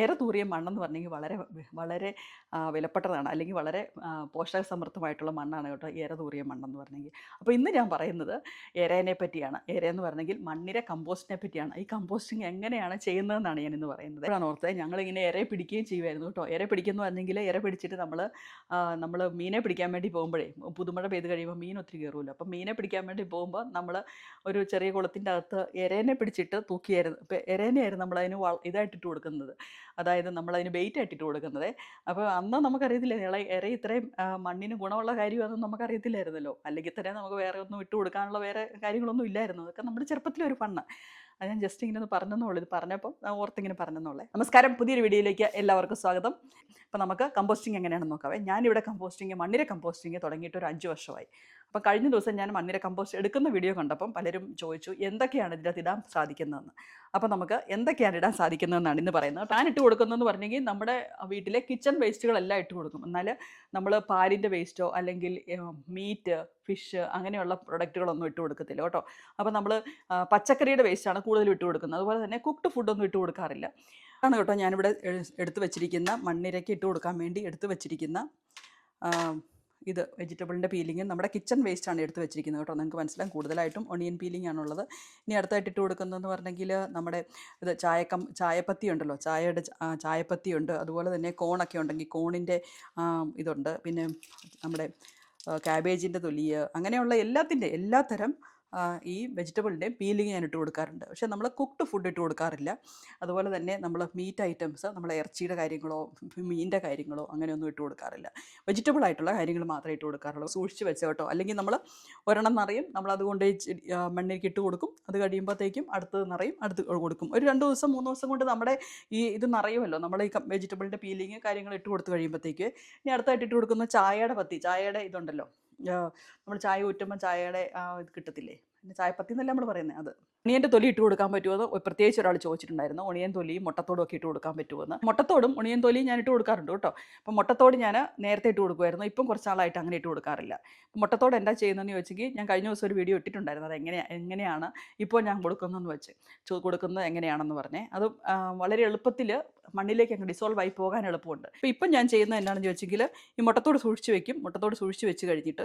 ഏറെ തൂറിയ മണ്ണെന്ന് പറഞ്ഞെങ്കിൽ വളരെ വളരെ വിലപ്പെട്ടതാണ്. അല്ലെങ്കിൽ വളരെ പോഷക സമൃദ്ധമായിട്ടുള്ള മണ്ണാണ് കേട്ടോ ഏറെ തൂറിയ മണ്ണെന്ന് പറഞ്ഞെങ്കിൽ. അപ്പോൾ ഇന്ന് ഞാൻ പറയുന്നത് എരേനെ പറ്റിയാണ്. എര എന്ന് പറഞ്ഞെങ്കിൽ മണ്ണിര കമ്പോസ്റ്റിനെ പറ്റിയാണ്. ഈ കമ്പോസ്റ്റിംഗ് എങ്ങനെയാണ് ചെയ്യുന്നതെന്നാണ് ഞാൻ ഇന്ന് പറയുന്നത്. ഞാൻ ഓർത്തത് ഞങ്ങളിങ്ങനെ എര പിടിക്കുകയും ചെയ്യുമായിരുന്നു കേട്ടോ. എര പിടിക്കുന്നു പറഞ്ഞെങ്കിൽ എര പിടിച്ചിട്ട് നമ്മൾ നമ്മൾ മീനെ പിടിക്കാൻ വേണ്ടി പോകുമ്പോഴേ പുതുമഴ പെയ്ത് കഴിയുമ്പോൾ മീൻ ഒത്തിരി കയറുമല്ലോ. അപ്പം മീനെ പിടിക്കാൻ വേണ്ടി പോകുമ്പോൾ നമ്മൾ ഒരു ചെറിയ കുളത്തിന്റെ അകത്ത് എരേനെ പിടിച്ചിട്ട് തൂക്കിയായിരുന്നു. ഇപ്പം എരേനെയായിരുന്നു നമ്മളതിന് ഇതായിട്ടിട്ട് കൊടുക്കുന്നത്. അതായത് നമ്മൾ അതിന് ബെയ്റ്റ് ആയിട്ടിട്ട് കൊടുക്കുന്നത്. അപ്പോൾ അന്ന് നമുക്കറിയത്തില്ല ഇള എര ഇത്രയും മണ്ണിന് ഗുണമുള്ള കാര്യം അതൊന്നും നമുക്കറിയത്തില്ലായിരുന്നല്ലോ. അല്ലെങ്കിൽ തന്നെ നമുക്ക് വേറെ ഒന്നും ഇട്ട് കൊടുക്കാനുള്ള വേറെ കാര്യങ്ങളൊന്നും ഇല്ലായിരുന്നു. അതൊക്കെ നമ്മുടെ ചെറുപ്പത്തിലെ ഒരു ഫണ്ണ് അത് ഞാൻ ജസ്റ്റ് ഇങ്ങനെ ഒന്ന് പറഞ്ഞെന്നുള്ളൂ ഇത് പറഞ്ഞപ്പോൾ ഓർത്തിങ്ങനെ പറഞ്ഞെന്നുള്ളേ നമസ്കാരം. പുതിയൊരു വീഡിയോയിലേക്ക് എല്ലാവർക്കും സ്വാഗതം. അപ്പോൾ നമുക്ക് കമ്പോസ്റ്റിംഗ് എങ്ങനെയാണെന്ന് നോക്കാവേ. ഞാനിവിടെ കമ്പോസ്റ്റിംഗ് മണ്ണിര കമ്പോസ്റ്റിംഗ് തുടങ്ങിയിട്ട് ഒരു അഞ്ച് വർഷമായി. അപ്പോൾ കഴിഞ്ഞ ദിവസം ഞാൻ മണ്ണിര കമ്പോസ്റ്റ് എടുക്കുന്ന വീഡിയോ കണ്ടപ്പം പലരും ചോദിച്ചു എന്തൊക്കെയാണ് ഇതിനകത്ത് ഇടാൻ സാധിക്കുന്നതെന്ന്? അപ്പോൾ നമുക്ക് എന്തൊക്കെയാണ് ഇടാൻ സാധിക്കുന്നതെന്നാണ് ഇന്ന് പറയുന്നത്. പാൻ ഇട്ട് കൊടുക്കുന്നതെന്ന് പറഞ്ഞെങ്കിൽ നമ്മുടെ വീട്ടിലെ കിച്ചൺ വേസ്റ്റുകളെല്ലാം ഇട്ട് കൊടുക്കും. എന്നാൽ നമ്മൾ പാലിന്റെ വേസ്റ്റോ അല്ലെങ്കിൽ മീറ്റ് ഫിഷ് അങ്ങനെയുള്ള പ്രൊഡക്റ്റുകളൊന്നും ഇട്ട് കൊടുക്കത്തില്ല കേട്ടോ. അപ്പോൾ നമ്മൾ പച്ചക്കറിയുടെ വേസ്റ്റാണ് കൂടുതലും ഇട്ട് കൊടുക്കുന്നത്. അതുപോലെ തന്നെ കുക്ക്ഡ് ഫുഡൊന്നും ഇട്ട് കൊടുക്കാറില്ല. ആണ് കേട്ടോ ഞാനിവിടെ എടുത്ത് വെച്ചിരിക്കുന്ന മണ്ണിരയ്ക്ക് ഇട്ട് കൊടുക്കാൻ വേണ്ടി എടുത്ത് വെച്ചിരിക്കുന്ന ഇത് വെജിറ്റബിളിന്റെ പീലിങ് നമ്മുടെ കിച്ചൺ വേസ്റ്റ് ആണ് എടുത്ത് വെച്ചിരിക്കുന്നത് കേട്ടോ. നിങ്ങൾക്ക് മനസ്സിലാകും കൂടുതലായിട്ടും ഒണിയൻ പീലിംഗ് ആണുള്ളത്. ഇനി അടുത്തായിട്ട് ഇട്ട് കൊടുക്കുന്നതെന്ന് പറഞ്ഞെങ്കിൽ നമ്മുടെ ഇത് ചായക്കം ചായപ്പത്തി ഉണ്ടല്ലോ. ചായയുടെ ച- ചായപ്പത്തി ഉണ്ട്. അതുപോലെ തന്നെ കോണൊക്കെ ഉണ്ടെങ്കിൽ കോണിന്റെ ഇതുണ്ട്. പിന്നെ നമ്മുടെ ക്യാബേജിന്റെ തൊലി അങ്ങനെയുള്ള എല്ലാത്തിന്റെ എല്ലാത്തരം ഈ വെജിറ്റബിളിന്റെ പീലിംഗ് ഞാൻ ഇട്ട് കൊടുക്കാറുണ്ട്. പക്ഷേ നമ്മൾ കുക്ക്ഡ് ഫുഡ് ഇട്ട് കൊടുക്കാറില്ല. അതുപോലെ തന്നെ നമ്മൾ മീറ്റ് ഐറ്റംസ് നമ്മൾ ഇറച്ചിയുടെ കാര്യങ്ങളോ മീനിന്റെ കാര്യങ്ങളോ അങ്ങനെയൊന്നും ഇട്ട് കൊടുക്കാറില്ല. വെജിറ്റബിൾ ആയിട്ടുള്ള കാര്യങ്ങൾ മാത്രമേ ഇട്ട് കൊടുക്കാറുള്ളൂ. സൂക്ഷിച്ച് വെച്ച കേട്ടോ. അല്ലെങ്കിൽ നമ്മൾ ഒരെണ്ണം നിറയും നമ്മൾ അതുകൊണ്ട് മണ്ണിലേക്ക് ഇട്ട് കൊടുക്കും. അത് കഴിയുമ്പോഴത്തേക്കും അടുത്തത് നിറയും അടുത്ത് കൊടുക്കും. ഒരു രണ്ട് ദിവസം മൂന്ന് ദിവസം കൊണ്ട് നമ്മുടെ ഈ ഇത് നിറയുമല്ലോ. നമ്മൾ ഈ വെജിറ്റബിളിന്റെ പീലിങ് കാര്യങ്ങൾ ഇട്ട് കൊടുത്ത് കഴിയുമ്പോഴത്തേക്ക് ഇനി അടുത്തായിട്ട് ഇട്ട് കൊടുക്കുന്ന ചായയുടെ പത്തി ചായയുടെ ഇതുണ്ടല്ലോ. നമ്മൾ ചായ ഊറ്റുമ്പോൾ ചായയുടെ ആ ഇത് കിട്ടത്തില്ലേ? പിന്നെ ചായപ്പത്തി എന്നല്ല നമ്മൾ പറയുന്നത് അത്. ഒണിയന്റെ തൊലി ഇട്ട് കൊടുക്കാൻ പറ്റുമോ എന്ന് പ്രത്യേകിച്ച് ഒരാൾ ചോദിച്ചിട്ടുണ്ടായിരുന്നു. ഒണിയൻ തൊലിയും മുട്ടത്തോടും ഒക്കെ ഇട്ട് കൊടുക്കാൻ പറ്റുമോ എന്ന്. മുട്ടത്തോടും ഒണിയൻ തൊലിയും ഞാൻ ഇട്ട് കൊടുക്കാറുണ്ട് കേട്ടോ. അപ്പം മുട്ടത്തോട് ഞാൻ നേരത്തെ ഇട്ട് കൊടുക്കുമായിരുന്നു ഇപ്പം കുറച്ച് നാളായിട്ട് അങ്ങനെ ഇട്ട് കൊടുക്കാറില്ല. മുട്ടത്തോട് എന്താ ചെയ്യുന്നതെന്ന് ചോദിച്ചെങ്കിൽ ഞാൻ കഴിഞ്ഞ ദിവസം ഒരു വീഡിയോ ഇട്ടിട്ടുണ്ടായിരുന്നു. അത് എങ്ങനെയാണ് എങ്ങനെയാണ് ഇപ്പോൾ ഞാൻ കൊടുക്കുന്നതെന്ന് വെച്ച് കൊടുക്കുന്നത് എങ്ങനെയാണെന്ന് പറഞ്ഞേ. അത് വളരെ എളുപ്പത്തിൽ മണ്ണിലേക്ക് അങ്ങ് ഡിസോൾവ് ആയി പോകാൻ എളുപ്പമുണ്ട്. അപ്പോൾ ഇപ്പം ഞാൻ ചെയ്യുന്നത് എന്താണെന്ന് ചോദിച്ചെങ്കിൽ ഈ മുട്ടത്തോട് സൂക്ഷിച്ച് വെക്കും. മുട്ടത്തോട് സൂക്ഷിച്ച് വെച്ച് കഴിഞ്ഞിട്ട്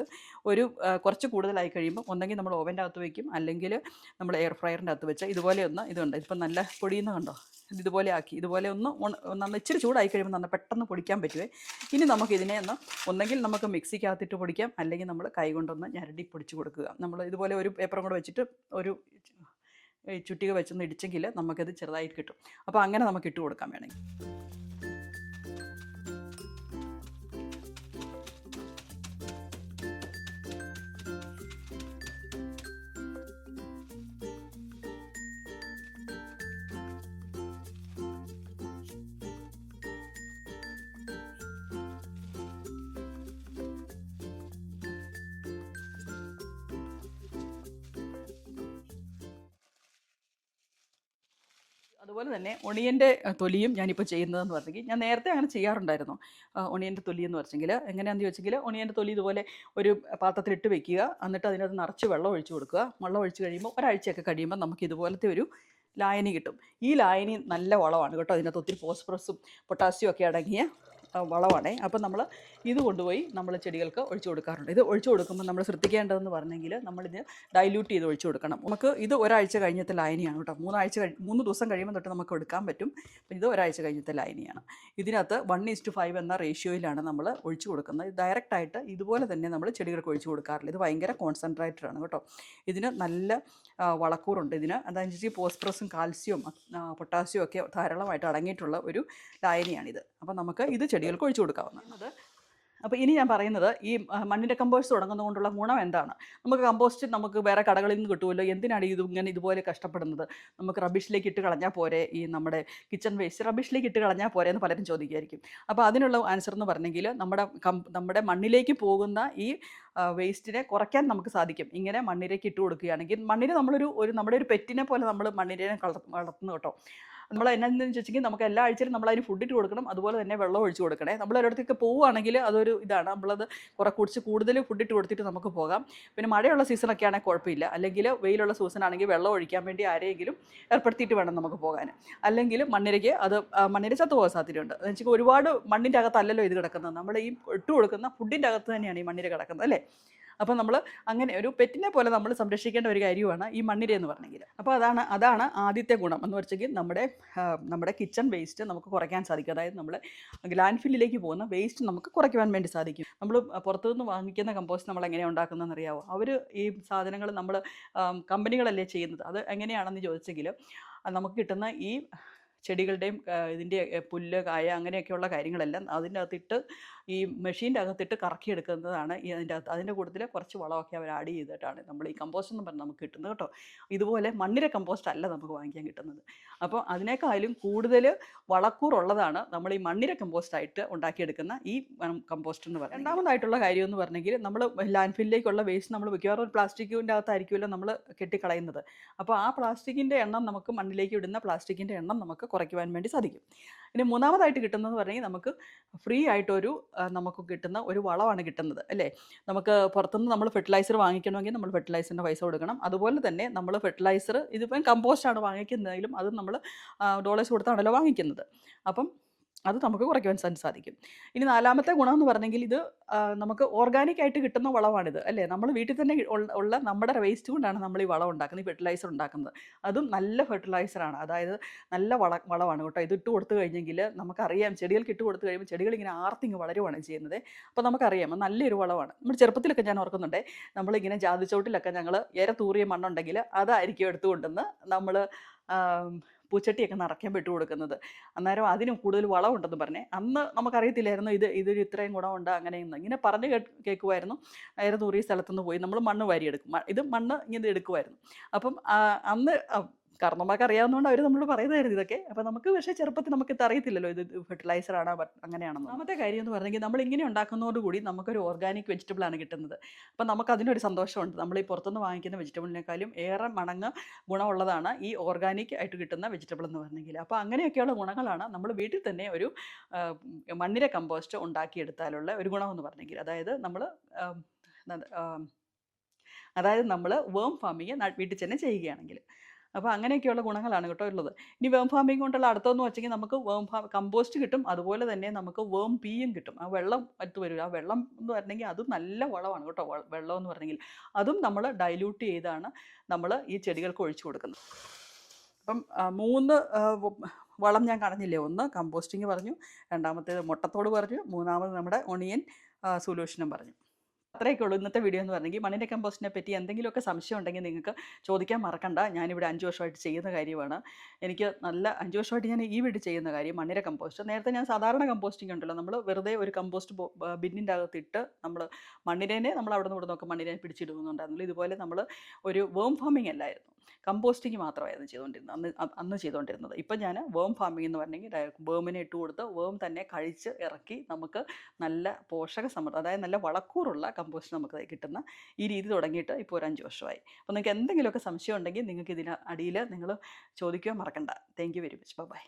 ഒരു കുറച്ച് കൂടുതലായി കഴിയുമ്പോൾ ഒന്നെങ്കിൽ നമ്മൾ ഓവന്റെ അകത്ത് വെക്കും. അല്ലെങ്കിൽ നമ്മൾ എയർ ഫ്രയറിന്റെ അകത്ത് വെച്ച് ഇതുപോലെ ഒന്ന് ഇതുണ്ട്. ഇപ്പം നല്ല പൊടിയുന്ന കണ്ടോ? ഇത് ഇതുപോലെ ആക്കി. ഇതുപോലെ ഒന്ന് നന്ന ഇച്ചിരി ചൂടായി കഴിയുമ്പോൾ നന്ന പെട്ടെന്ന് പൊടിക്കാൻ പറ്റുമേ ഇനി നമുക്ക് ഇതിനെ ഒന്ന് ഒന്നെങ്കിൽ നമുക്ക് മിക്സിക്കകത്തിട്ട് പൊടിക്കാം. അല്ലെങ്കിൽ നമ്മൾ കൈ കൊണ്ടൊന്ന് ഞരടി പൊടിച്ച് കൊടുക്കുക. നമ്മൾ ഇതുപോലെ ഒരു പേപ്പറും കൂടെ വെച്ചിട്ട് ഒരു ചുറ്റിക വെച്ചൊന്ന് ഇടിച്ചെങ്കിൽ നമുക്കത് ചെറുതായിട്ട് കിട്ടും. അപ്പോൾ അങ്ങനെ നമുക്ക് ഇട്ട് കൊടുക്കാൻ വേണമെങ്കിൽ. അതുപോലെ തന്നെ ഒണിയന്റെ തൊലിയും ഞാനിപ്പോൾ ചെയ്യുന്നതെന്ന് പറഞ്ഞെങ്കിൽ ഞാൻ നേരത്തെ അങ്ങനെ ചെയ്യാറുണ്ടായിരുന്നു. ഒണിയന്റെ തൊലി എന്ന് വെച്ചെങ്കിൽ എങ്ങനെയാണെന്ന് ചോദിച്ചെങ്കിൽ ഒണിയന്റെ തൊലി ഇതുപോലെ ഒരു പാത്രത്തിലിട്ട് വെക്കുക. എന്നിട്ട് അതിനകത്ത് നിറച്ച് വെള്ളം ഒഴിച്ചു കൊടുക്കുക. വെള്ളം ഒഴിച്ച് കഴിയുമ്പോൾ ഒരാഴ്ചയൊക്കെ കഴിയുമ്പോൾ നമുക്ക് ഇതുപോലത്തെ ഒരു ലായനി കിട്ടും. ഈ ലായനി നല്ല വളമാണ് കേട്ടോ. അതിനകത്ത് ഒത്തിരി ഫോസ്ഫറസും പൊട്ടാസ്യം ഒക്കെ അടങ്ങിയ വളമാണേ അപ്പോൾ നമ്മൾ ഇത് കൊണ്ടുപോയി നമ്മൾ ചെടികൾക്ക് ഒഴിച്ചു കൊടുക്കാറുണ്ട്. ഇത് ഒഴിച്ചു കൊടുക്കുമ്പോൾ നമ്മൾ ശ്രദ്ധിക്കേണ്ടതെന്ന് പറഞ്ഞെങ്കിൽ നമ്മളിത് ഡൈല്യൂട്ട് ചെയ്ത് ഒഴിച്ചു കൊടുക്കണം. നമുക്ക് ഇത് ഒരാഴ്ച കഴിഞ്ഞത്തെ ലായനിയാണ് കേട്ടോ. മൂന്നാഴ്ച കഴി മൂന്ന് ദിവസം കഴിയുമ്പോൾ തൊട്ട് നമുക്ക് എടുക്കാൻ പറ്റും. ഇത് ഒരാഴ്ച കഴിഞ്ഞത്തെ ലായനിയാണ് ഇതിനകത്ത് വൺ ഈസ്റ്റ് ഫൈവ് എന്ന റേഷ്യോയിലാണ് നമ്മൾ ഒഴിച്ചു കൊടുക്കുന്നത്. ഇത് ഡയറക്റ്റായിട്ട് ഇതുപോലെ തന്നെ നമ്മൾ ചെടികൾക്ക് ഒഴിച്ചു കൊടുക്കാറില്ല. ഇത് ഭയങ്കര കോൺസെൻട്രേറ്റഡാണ് കേട്ടോ. ഇതിന് നല്ല വളക്കൂറുണ്ട്. ഇതിന് അതനുസരിച്ച് പോസ്പ്രസും കാൽസ്യവും പൊട്ടാസ്യവും ഒക്കെ ധാരാളമായിട്ട് അടങ്ങിയിട്ടുള്ള ഒരു ലായനിയാണിത് അപ്പോൾ നമുക്ക് ഇത് ചെടികൾക്ക് ഒഴിച്ചു കൊടുക്കാവുന്നതാണ്. അപ്പോൾ ഇനി ഞാൻ പറയുന്നത് ഈ മണ്ണിന്റെ കമ്പോസ്റ്റ് തുടങ്ങുന്നത് കൊണ്ടുള്ള ഗുണം എന്താണ്? നമുക്ക് കമ്പോസ്റ്റ് നമുക്ക് വേറെ കടകളിൽ നിന്ന് കിട്ടുമല്ലോ? എന്തിനാണ് ഇത് ഇങ്ങനെ ഇതുപോലെ കഷ്ടപ്പെടുന്നത്? നമുക്ക് റബിഷിലേക്ക് ഇട്ട് കളഞ്ഞാൽ പോരെ? ഈ നമ്മുടെ കിച്ചൺ വേസ്റ്റ് റബിഷിലേക്ക് ഇട്ട് കളഞ്ഞാൽ പോരെ എന്ന് പലരും ചോദിക്കുമായിരിക്കും. അപ്പോൾ അതിനുള്ള ആൻസർ എന്ന് പറഞ്ഞെങ്കിൽ നമ്മുടെ നമ്മുടെ മണ്ണിലേക്ക് പോകുന്ന ഈ വേസ്റ്റിനെ കുറയ്ക്കാൻ നമുക്ക് സാധിക്കും. ഇങ്ങനെ മണ്ണിലേക്ക് ഇട്ട് കൊടുക്കുകയാണെങ്കിൽ മണ്ണിനെ നമ്മളൊരു ഒരു നമ്മുടെ ഒരു പെറ്റിനെ പോലെ നമ്മൾ മണ്ണിനെ വളർത്തുന്നു കേട്ടോ. നമ്മൾ എന്നാന്ന് വെച്ചെങ്കിൽ നമുക്ക് എല്ലാ ആഴ്ചയിലും നമ്മൾ അതിന് ഫുഡ് ഇട്ട് കൊടുക്കണം. അതുപോലെ തന്നെ വെള്ളം ഒഴിച്ച് കൊടുക്കണേ. നമ്മൾ ഒരിടത്തേക്ക് പോവുകയാണെങ്കിൽ അതൊരു ഇതാണ്. നമ്മളത് കുറെ കുടിച്ച് കൂടുതൽ ഫുഡ് ഇട്ട് കൊടുത്തിട്ട് നമുക്ക് പോകാം. പിന്നെ മഴയുള്ള സീസണൊക്കെ ആണെങ്കിൽ കുഴപ്പമില്ല. അല്ലെങ്കിൽ വെയിലുള്ള സീസൺ ആണെങ്കിൽ വെള്ളം ഒഴിക്കാൻ വേണ്ടി ആരെങ്കിലും ഏർപ്പെടുത്തിയിട്ട് വേണം നമുക്ക് പോകാൻ. അല്ലെങ്കിൽ മണ്ണിരയ്ക്ക് അത് മണ്ണിര ചത്തു പോകാൻ സാധ്യതയുണ്ട്. എന്ന് വെച്ചാൽ ഒരുപാട് മണ്ണിന്റെ അകത്തല്ലല്ലോ ഇത് കിടക്കുന്നത്. നമ്മൾ ഈ ഇട്ട് കൊടുക്കുന്ന ഫുഡിന്റെ അകത്ത് തന്നെയാണ് ഈ മണ്ണിര കിടക്കുന്നത് അല്ലേ? അപ്പോൾ നമ്മൾ അങ്ങനെ ഒരു പെറ്റിനെ പോലെ നമ്മൾ സംരക്ഷിക്കേണ്ട ഒരു കാര്യമാണ് ഈ മണ്ണിര എന്ന് പറഞ്ഞെങ്കിൽ. അപ്പോൾ അതാണ് അതാണ് ആദ്യത്തെ ഗുണം എന്ന് വെച്ചെങ്കിൽ നമ്മുടെ നമ്മുടെ കിച്ചൺ വേസ്റ്റ് നമുക്ക് കുറയ്ക്കാൻ സാധിക്കും. അതായത് നമ്മൾ ലാൻഡ് ഫില്ലിലേക്ക് പോകുന്ന വേസ്റ്റ് നമുക്ക് കുറയ്ക്കുവാൻ വേണ്ടി സാധിക്കും. നമ്മൾ പുറത്തുനിന്ന് വാങ്ങിക്കുന്ന കമ്പോസ്റ്റ് നമ്മൾ എങ്ങനെ ഉണ്ടാക്കുന്നതെന്ന് അറിയാവോ? അവർ ഈ സാധനങ്ങൾ നമ്മൾ കമ്പനികളല്ലേ ചെയ്യുന്നത്. അത് എങ്ങനെയാണെന്ന് ചോദിച്ചെങ്കിൽ നമുക്ക് കിട്ടുന്ന ഈ ചെടികളുടെയും ഇതിന്റെ പുല്ല് കായ അങ്ങനെയൊക്കെയുള്ള കാര്യങ്ങളെല്ലാം അതിന്റെ അകത്തിട്ട് ഈ മെഷീന്റെ അകത്തിട്ട് കറക്കിയെടുക്കുന്നതാണ് അതിന്റെ അകത്ത് അതിന്റെ കൂട്ടത്തിൽ കുറച്ച് വളമൊക്കെ അവർ ആഡ് ചെയ്തിട്ടാണ് നമ്മൾ ഈ കമ്പോസ്റ്റ് എന്ന് പറഞ്ഞാൽ നമുക്ക് കിട്ടുന്നത് കേട്ടോ. ഇതുപോലെ മണ്ണിര കമ്പോസ്റ്റ് അല്ല നമുക്ക് വാങ്ങിക്കാൻ കിട്ടുന്നത്. അപ്പോൾ അതിനേക്കാളും കൂടുതൽ വളക്കൂറുള്ളതാണ് നമ്മൾ ഈ മണ്ണിര കമ്പോസ്റ്റ് ആയിട്ട് ഉണ്ടാക്കിയെടുക്കുന്ന ഈ കമ്പോസ്റ്റ് എന്ന് പറയുന്നത് രണ്ടാമതായിട്ടുള്ള കാര്യം എന്ന് പറഞ്ഞെങ്കിൽ നമ്മൾ ലാൻഡ് ഫില്ലിലേക്കുള്ള വേസ്റ്റ് നമ്മൾ മിക്കവാറും ഒരു പ്ലാസ്റ്റിക്കിന്റെ അകത്തായിരിക്കുമല്ലോ നമ്മൾ കെട്ടിക്കളയുന്നത്. അപ്പോൾ ആ പ്ലാസ്റ്റിക്കിന്റെ എണ്ണം നമുക്ക് മണ്ണിലേക്ക് ഇടുന്ന പ്ലാസ്റ്റിക്കിന്റെ എണ്ണം നമുക്ക് കുറയ്ക്കുവാൻ വേണ്ടി സാധിക്കും. ഇനി മൂന്നാമതായിട്ട് കിട്ടുന്നത് പറഞ്ഞെങ്കിൽ നമുക്ക് ഫ്രീ ആയിട്ടൊരു നമുക്ക് കിട്ടുന്ന ഒരു വളമാണ് കിട്ടുന്നത് അല്ലേ? നമുക്ക് പുറത്തുനിന്ന് നമ്മൾ ഫെർട്ടിലൈസർ വാങ്ങിക്കണമെങ്കിൽ നമ്മൾ ഫെർട്ടിലൈസറിന്റെ പൈസ കൊടുക്കണം. അതുപോലെ തന്നെ നമ്മൾ ഫെർട്ടിലൈസർ ഇതിപ്പം കമ്പോസ്റ്റാണ് വാങ്ങിക്കുന്നതെങ്കിലും അത് നമ്മൾ ഡോളേഴ്സ് കൊടുത്താണല്ലോ വാങ്ങിക്കുന്നത്. അപ്പം അത് നമുക്ക് കുറയ്ക്കുവാൻ സാധിക്കും. ഇനി നാലാമത്തെ ഗുണം എന്ന് പറഞ്ഞെങ്കിൽ ഇത് നമുക്ക് ഓർഗാനിക് ആയിട്ട് കിട്ടുന്ന വളമാണിത് അല്ലേ? നമ്മൾ വീട്ടിൽ തന്നെ ഉള്ള- നമ്മുടെ വേസ്റ്റ് കൊണ്ടാണ് നമ്മൾ ഈ വളം ഉണ്ടാക്കുന്നത് ഈ ഫെർട്ടിലൈസർ ഉണ്ടാക്കുന്നത്. അതും നല്ല ഫെർട്ടിലൈസറാണ് അതായത് നല്ല വള വളമാണ് കേട്ടോ. ഇത് ഇട്ട് കൊടുത്തു കഴിഞ്ഞെങ്കിൽ നമുക്കറിയാം ചെടികൾക്ക് ഇട്ട് കൊടുത്തു കഴിയുമ്പോൾ ചെടികൾ ഇങ്ങനെ ആർത്തിങ് വളരുവാണ് ചെയ്യുന്നത്. അപ്പോൾ നമുക്കറിയാം നല്ലൊരു വളമാണ്. നമ്മൾ ചെറുപ്പത്തിലൊക്കെ ഞാൻ ഓർക്കുന്നുണ്ട് നമ്മളിങ്ങനെ ജാതിച്ചോട്ടിലൊക്കെ ഞങ്ങൾ ഏറെ തൂറിയ മണ്ണുണ്ടെങ്കിൽ അതായിരിക്കും എടുത്തുകൊണ്ടെന്ന് നമ്മൾ പൂച്ചട്ടിയൊക്കെ നിറയ്ക്കാൻ പെട്ടു കൊടുക്കുന്നത്. അന്നേരം അതിനും കൂടുതൽ വളമുണ്ടെന്ന് പറഞ്ഞേ. അന്ന് നമുക്കറിയത്തില്ലായിരുന്നു ഇത് ഇതൊരു ഇത്രയും ഗുണമുണ്ട് അങ്ങനെയെന്ന്. ഇങ്ങനെ പറഞ്ഞ് കേൾക്കുമായിരുന്നു ഏറെ തൂറിയ സ്ഥലത്തുനിന്ന് പോയി നമ്മൾ മണ്ണ് വാരിയെടുക്കും. ഇത് മണ്ണ് ഇങ്ങനെ എടുക്കുമായിരുന്നു അപ്പം അന്ന് കർമ്മമാർക്ക് അറിയാവുന്നതുകൊണ്ട് അവർ നമ്മളോട് പറയുന്നതായിരുന്നു ഇതൊക്കെ. അപ്പം നമുക്ക് പക്ഷേ ചെറുപ്പത്തിൽ നമുക്ക് ഇത് അറിയത്തില്ലല്ലോ ഇത് ഫെർട്ടിലൈസർ ആണ് അങ്ങനെയാണെന്ന് ഒന്നാമത്തെ കാര്യം എന്ന് പറഞ്ഞെങ്കിൽ നമ്മൾ ഇങ്ങനെ ഉണ്ടാക്കുന്നതോടുകൂടി നമുക്കൊരു ഓർഗാനിക് വെജിറ്റബിൾ ആണ് കിട്ടുന്നത്. അപ്പം നമുക്ക് അതിനൊരു സന്തോഷമുണ്ട്. നമ്മൾ ഈ പുറത്തുനിന്ന് വാങ്ങിക്കുന്ന വെജിറ്റബിളിനേക്കാളും ഏറെ മണങ്ങ് ഗുണമുള്ളതാണ് ഈ ഓർഗാനിക് ആയിട്ട് കിട്ടുന്ന വെജിറ്റബിൾ എന്ന് പറഞ്ഞെങ്കിൽ. അപ്പോൾ അങ്ങനെയൊക്കെയുള്ള ഗുണങ്ങളാണ് നമ്മൾ വീട്ടിൽ തന്നെ ഒരു മണ്ണിര കമ്പോസ്റ്റ് ഉണ്ടാക്കിയെടുത്താലുള്ള ഒരു ഗുണമെന്ന് പറഞ്ഞെങ്കിൽ. അതായത് നമ്മൾ അതായത് നമ്മൾ വേം ഫാമിങ് വീട്ടിൽ തന്നെ ചെയ്യുകയാണെങ്കിൽ. അപ്പോൾ അങ്ങനെയൊക്കെയുള്ള ഗുണങ്ങളാണ് കേട്ടോ ഉള്ളത്. ഇനി വേം ഫാമിംഗ് കൊണ്ടുള്ള അടുത്തെന്ന് വെച്ചെങ്കിൽ നമുക്ക് വേം ഫാം കമ്പോസ്റ്റ് കിട്ടും. അതുപോലെ തന്നെ നമുക്ക് വേം പീയും കിട്ടും. ആ വെള്ളം അടുത്ത് വരും. ആ വെള്ളം എന്ന് പറഞ്ഞെങ്കിൽ അതും നല്ല വളമാണ് കേട്ടോ. വെള്ളം എന്ന് പറഞ്ഞെങ്കിൽ. അതും നമ്മൾ ഡൈല്യൂട്ട് ചെയ്താണ് നമ്മൾ ഈ ചെടികൾക്ക് ഒഴിച്ചു കൊടുക്കുന്നത്. അപ്പം മൂന്ന് വളം ഞാൻ പറഞ്ഞില്ലേ ഒന്ന് കമ്പോസ്റ്റിംഗ് പറഞ്ഞു. രണ്ടാമത്തേത് മുട്ടത്തോട് പറഞ്ഞു. മൂന്നാമത് നമ്മുടെ ഒണിയൻ സൊല്യൂഷനും പറഞ്ഞു. അത്രയൊക്കെ ഉള്ളൂ ഇന്നത്തെ വീഡിയോ എന്ന് പറഞ്ഞെങ്കിൽ. മണ്ണിന്റെ കമ്പോസ്റ്റിനെ പറ്റി എന്തെങ്കിലുമൊക്കെ സംശയം ഉണ്ടെങ്കിൽ നിങ്ങൾക്ക് ചോദിക്കാൻ മറക്കണ്ട. ഞാനിവിടെ അഞ്ച് വർഷമായിട്ട് ചെയ്യുന്ന കാര്യമാണ്. എനിക്ക് നല്ല അഞ്ച് വർഷമായിട്ട് ഞാൻ ഈ വീട് ചെയ്യുന്ന കാര്യം മണ്ണിര കമ്പോസ്റ്റ് നേരത്തെ ഞാൻ സാധാരണ കമ്പോസ്റ്റിംഗ് ഉണ്ടല്ലോ. നമ്മൾ വെറുതെ ഒരു കമ്പോസ്റ്റ് ബിന്നിന്റെ അകത്തിട്ട് നമ്മൾ മണ്ണിരേനെ നമ്മൾ അവിടെ നിന്ന് ഇവിടെ നിന്നൊക്കെ മണ്ണിരേനെ പിടിച്ചിടുന്നുണ്ടായിരുന്നു ഇതുപോലെ നമ്മൾ ഒരു വേം ഫാമിംഗ് അല്ലായിരുന്നു. കമ്പോസ്റ്റിംഗ് മാത്രമായിരുന്നു ചെയ്തുകൊണ്ടിരുന്നത്. അന്ന് അന്ന് ചെയ്തുകൊണ്ടിരുന്നത്. ഇപ്പം ഞാൻ വേം ഫാമിംഗ് എന്ന് പറഞ്ഞെങ്കിൽ വേമിനെ ഇട്ട് കൊടുത്ത് വേം തന്നെ കഴിച്ച് ഇറക്കി നമുക്ക് നല്ല പോഷക സമൃദ്ധം അതായത് നല്ല വളക്കൂറുള്ള കമ്പോസ്റ്റ് നമുക്ക് കിട്ടുന്ന ഈ രീതി തുടങ്ങിയിട്ട് ഇപ്പോൾ ഒരു അഞ്ച് വർഷമായി. അപ്പോൾ നിങ്ങൾക്ക് എന്തെങ്കിലുമൊക്കെ സംശയം ഉണ്ടെങ്കിൽ നിങ്ങൾക്ക് ഇതിന് അടിയിൽ നിങ്ങൾ ചോദിക്കുകയോ മറക്കണ്ട. Thank you very much bye